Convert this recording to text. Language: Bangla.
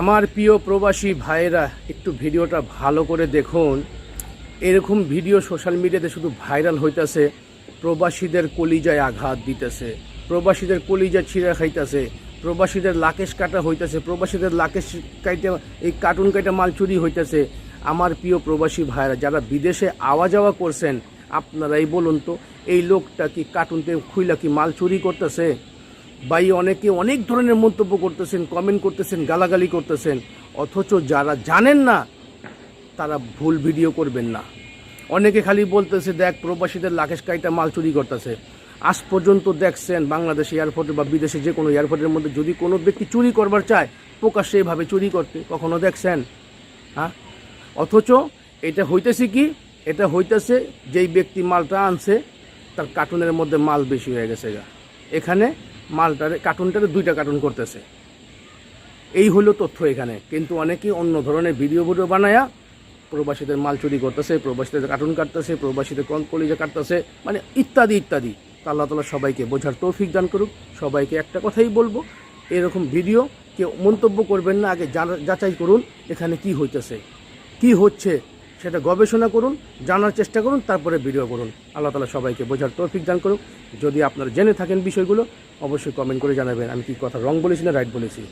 আমার প্রিয় প্রবাসী ভাইয়েরা, একটু ভিডিওটা ভালো করে দেখুন। এরকম ভিডিও সোশ্যাল মিডিয়াতে শুধু ভাইরাল হইতাছে, প্রবাসীদের কলিজায় আঘাত দিতেছে, প্রবাসীদের কলিজা ছিঁড়া খাইতেছে, প্রবাসীদের লাকেশ কাটা হইতেছে, প্রবাসীদের লাকেশ কাইটা, এই কার্টুন কাইটা মাল চুরি হইতেছে। আমার প্রিয় প্রবাসী ভাইয়েরা, যারা বিদেশে আওয়া যাওয়া করছেন, আপনারাই বলুন তো, এই লোকটা কি কার্টুনতে খুইলা কি মাল চুরি করতেছে? বাই অনেকে অনেক ধরনের মন্তব্য করতেছেন কমেন্ট করতেছেন, গালাগালি করতেছেন, অথচ যারা জানেন না, তারা ভুল ভিডিও করবেন না। অনেকে খালি বলতেছে, দেখ, প্রবাসীদের লাকেশ কাইটা মাল চুরি করতেছে। আজ পর্যন্ত দেখছেন, বাংলাদেশ এয়ারপোর্টে বা বিদেশে যে কোনো এয়ারপোর্টের মধ্যে যদি কোনো ব্যক্তি চুরি করবার চায়, প্রকাশ্যে এভাবে চুরি করতে, কখনো দেখছেন? হ্যাঁ? অথচ এটা হইতেছে কি? এটা হইতেছে যেই ব্যক্তি মালটা আনছে, তার কার্টুনের মধ্যে মাল বেশি হয়ে গেছে গা। এখানে মালটারে, কার্টুনটারে দুইটা কার্টুন করতেছে। এই হলো তথ্য এখানে। কিন্তু অনেকেই অন্য ধরনের ভিডিও ভিডিও বানায়া প্রবাসীদের মাল চুরি করতেছে, প্রবাসীদের কার্টুন কাটতেছে, প্রবাসীদের কল কাটতেছে মানে ইত্যাদি ইত্যাদি। আল্লাহ তালা সবাইকে বোঝার তৌফিক দান করুক। সবাইকে একটা কথাই বলব, এরকম ভিডিও কেউ মন্তব্য করবেন না, আগে যাচাই করুন, এখানে কি হইতেছে, কি হচ্ছে সেটা গবেষণা করুন, জানার চেষ্টা করুন, তারপরে ভিডিও করুন। আল্লাহ তালা সবাইকে বোঝার তৌফিক দান করুক। যদি আপনারা জেনে থাকেন বিষয়গুলো, অবশ্যই কমেন্ট করে জানাবেন। আমি কি কথা রং বলেছি না রাইট বলেছি?